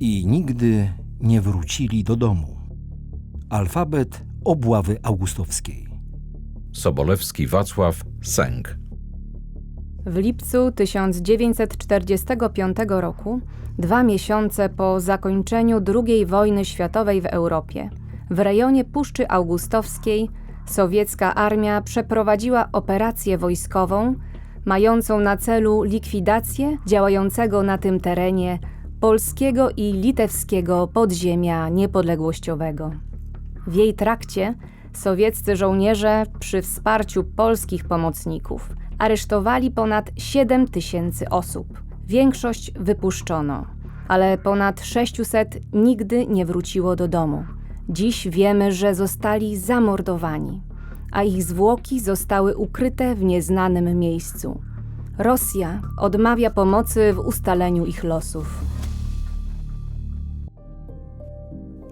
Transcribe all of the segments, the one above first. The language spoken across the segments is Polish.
i nigdy nie wrócili do domu. Alfabet obławy augustowskiej. Sobolewski Wacław Sęk. W lipcu 1945 roku, dwa miesiące po zakończeniu II wojny światowej w Europie, w rejonie Puszczy Augustowskiej sowiecka armia przeprowadziła operację wojskową mającą na celu likwidację działającego na tym terenie polskiego i litewskiego podziemia niepodległościowego. W jej trakcie sowieccy żołnierze przy wsparciu polskich pomocników aresztowali ponad 7 tysięcy osób. Większość wypuszczono, ale ponad 600 nigdy nie wróciło do domu. Dziś wiemy, że zostali zamordowani, a ich zwłoki zostały ukryte w nieznanym miejscu. Rosja odmawia pomocy w ustaleniu ich losów.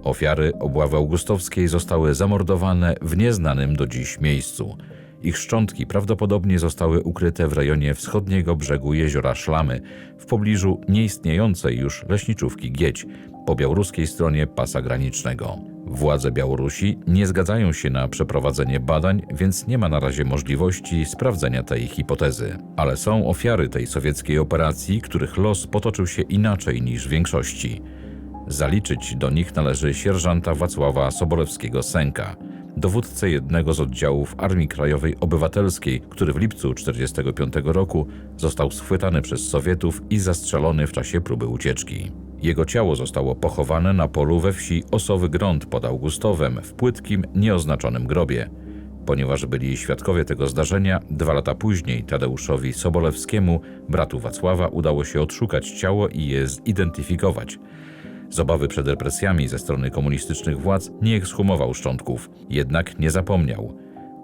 Ofiary obławy augustowskiej zostały zamordowane w nieznanym do dziś miejscu. Ich szczątki prawdopodobnie zostały ukryte w rejonie wschodniego brzegu jeziora Szlamy, w pobliżu nieistniejącej już leśniczówki Gieć, po białoruskiej stronie pasa granicznego. Władze Białorusi nie zgadzają się na przeprowadzenie badań, więc nie ma na razie możliwości sprawdzenia tej hipotezy. Ale są ofiary tej sowieckiej operacji, których los potoczył się inaczej niż większości. Zaliczyć do nich należy sierżanta Wacława Sobolewskiego Sęka, dowódcę jednego z oddziałów Armii Krajowej Obywatelskiej, który w lipcu 1945 roku został schwytany przez Sowietów i zastrzelony w czasie próby ucieczki. Jego ciało zostało pochowane na polu we wsi Osowy Grąd pod Augustowem w płytkim, nieoznaczonym grobie. Ponieważ byli świadkowie tego zdarzenia, dwa lata później Tadeuszowi Sobolewskiemu, bratu Wacława, udało się odszukać ciało i je zidentyfikować. Z obawy przed represjami ze strony komunistycznych władz nie ekshumował szczątków, jednak nie zapomniał.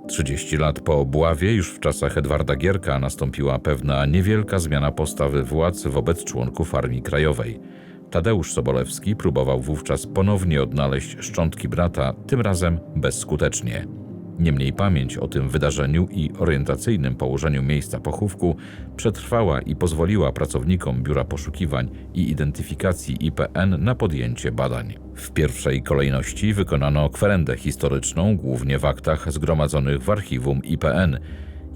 30 lat po obławie, już w czasach Edwarda Gierka, nastąpiła pewna niewielka zmiana postawy władz wobec członków Armii Krajowej. Tadeusz Sobolewski próbował wówczas ponownie odnaleźć szczątki brata, tym razem bezskutecznie. Niemniej pamięć o tym wydarzeniu i orientacyjnym położeniu miejsca pochówku przetrwała i pozwoliła pracownikom Biura Poszukiwań i Identyfikacji IPN na podjęcie badań. W pierwszej kolejności wykonano kwerendę historyczną, głównie w aktach zgromadzonych w archiwum IPN.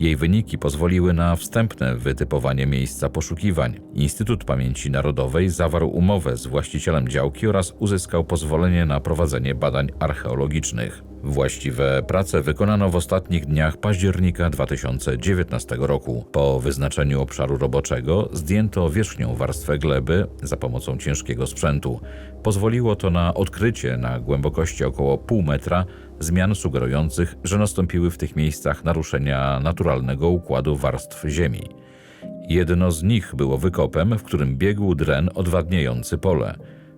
Jej wyniki pozwoliły na wstępne wytypowanie miejsca poszukiwań. Instytut Pamięci Narodowej zawarł umowę z właścicielem działki oraz uzyskał pozwolenie na prowadzenie badań archeologicznych. Właściwe prace wykonano w ostatnich dniach października 2019 roku. Po wyznaczeniu obszaru roboczego zdjęto wierzchnią warstwę gleby za pomocą ciężkiego sprzętu. Pozwoliło to na odkrycie na głębokości około pół metra zmian sugerujących, że nastąpiły w tych miejscach naruszenia naturalnego układu warstw ziemi. Jedno z nich było wykopem, w którym biegł dren odwadniający pole.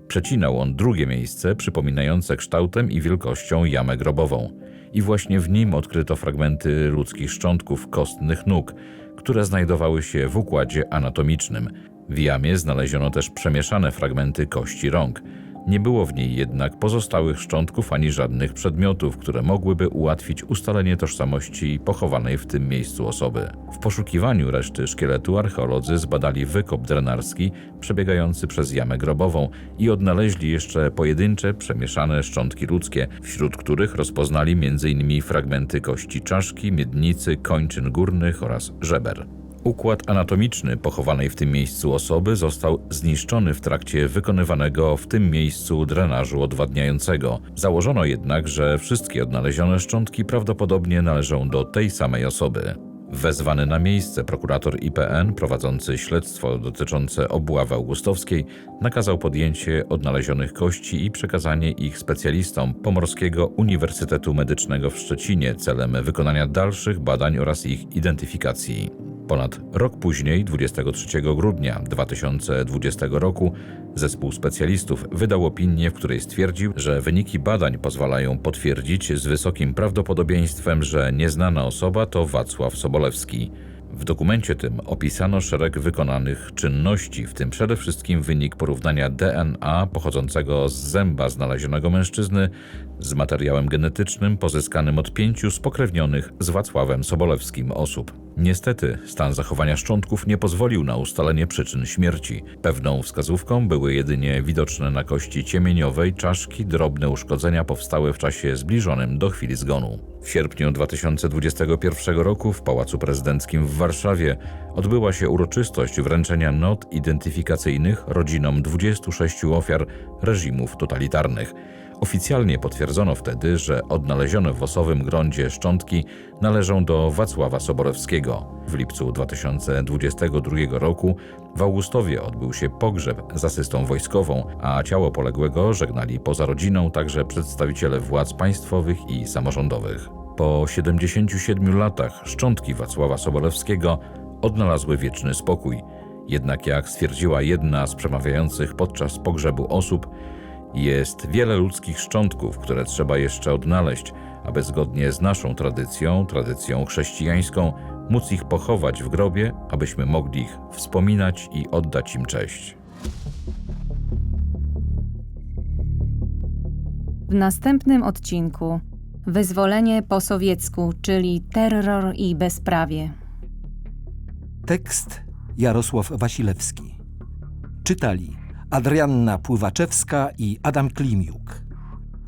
Przecinał on drugie miejsce, przypominające kształtem i wielkością jamę grobową. I właśnie w nim odkryto fragmenty ludzkich szczątków kostnych nóg, które znajdowały się w układzie anatomicznym. W jamie znaleziono też przemieszane fragmenty kości rąk. Nie było w niej jednak pozostałych szczątków ani żadnych przedmiotów, które mogłyby ułatwić ustalenie tożsamości pochowanej w tym miejscu osoby. W poszukiwaniu reszty szkieletu archeolodzy zbadali wykop drenarski przebiegający przez jamę grobową i odnaleźli jeszcze pojedyncze przemieszane szczątki ludzkie, wśród których rozpoznali m.in. fragmenty kości czaszki, miednicy, kończyn górnych oraz żeber. Układ anatomiczny pochowanej w tym miejscu osoby został zniszczony w trakcie wykonywanego w tym miejscu drenażu odwadniającego. Założono jednak, że wszystkie odnalezione szczątki prawdopodobnie należą do tej samej osoby. Wezwany na miejsce prokurator IPN prowadzący śledztwo dotyczące obławy augustowskiej nakazał podjęcie odnalezionych kości i przekazanie ich specjalistom Pomorskiego Uniwersytetu Medycznego w Szczecinie celem wykonania dalszych badań oraz ich identyfikacji. Ponad rok później, 23 grudnia 2020 roku, zespół specjalistów wydał opinię, w której stwierdził, że wyniki badań pozwalają potwierdzić z wysokim prawdopodobieństwem, że nieznana osoba to Wacław Sobolewski. W dokumencie tym opisano szereg wykonanych czynności, w tym przede wszystkim wynik porównania DNA pochodzącego z zęba znalezionego mężczyzny z materiałem genetycznym pozyskanym od pięciu spokrewnionych z Wacławem Sobolewskim osób. Niestety, stan zachowania szczątków nie pozwolił na ustalenie przyczyn śmierci. Pewną wskazówką były jedynie widoczne na kości ciemieniowej czaszki drobne uszkodzenia powstałe w czasie zbliżonym do chwili zgonu. W sierpniu 2021 roku w Pałacu Prezydenckim w Warszawie odbyła się uroczystość wręczenia not identyfikacyjnych rodzinom 26 ofiar reżimów totalitarnych. Oficjalnie potwierdzono wtedy, że odnalezione w osowym gruncie szczątki należą do Wacława Soborewskiego. W lipcu 2022 roku w Augustowie odbył się pogrzeb z asystą wojskową, a ciało poległego żegnali poza rodziną także przedstawiciele władz państwowych i samorządowych. Po 77 latach szczątki Wacława Sobolewskiego odnalazły wieczny spokój. Jednak jak stwierdziła jedna z przemawiających podczas pogrzebu osób, jest wiele ludzkich szczątków, które trzeba jeszcze odnaleźć, aby zgodnie z naszą tradycją, tradycją chrześcijańską, móc ich pochować w grobie, abyśmy mogli ich wspominać i oddać im cześć. W następnym odcinku Wyzwolenie po sowiecku, czyli terror i bezprawie. Tekst Jarosław Wasilewski. Czytali Adrianna Pływaczewska i Adam Klimiuk.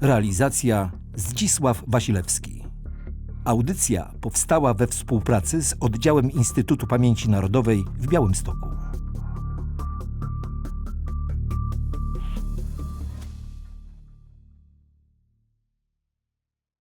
Realizacja Zdzisław Wasilewski. Audycja powstała we współpracy z oddziałem Instytutu Pamięci Narodowej w Białymstoku.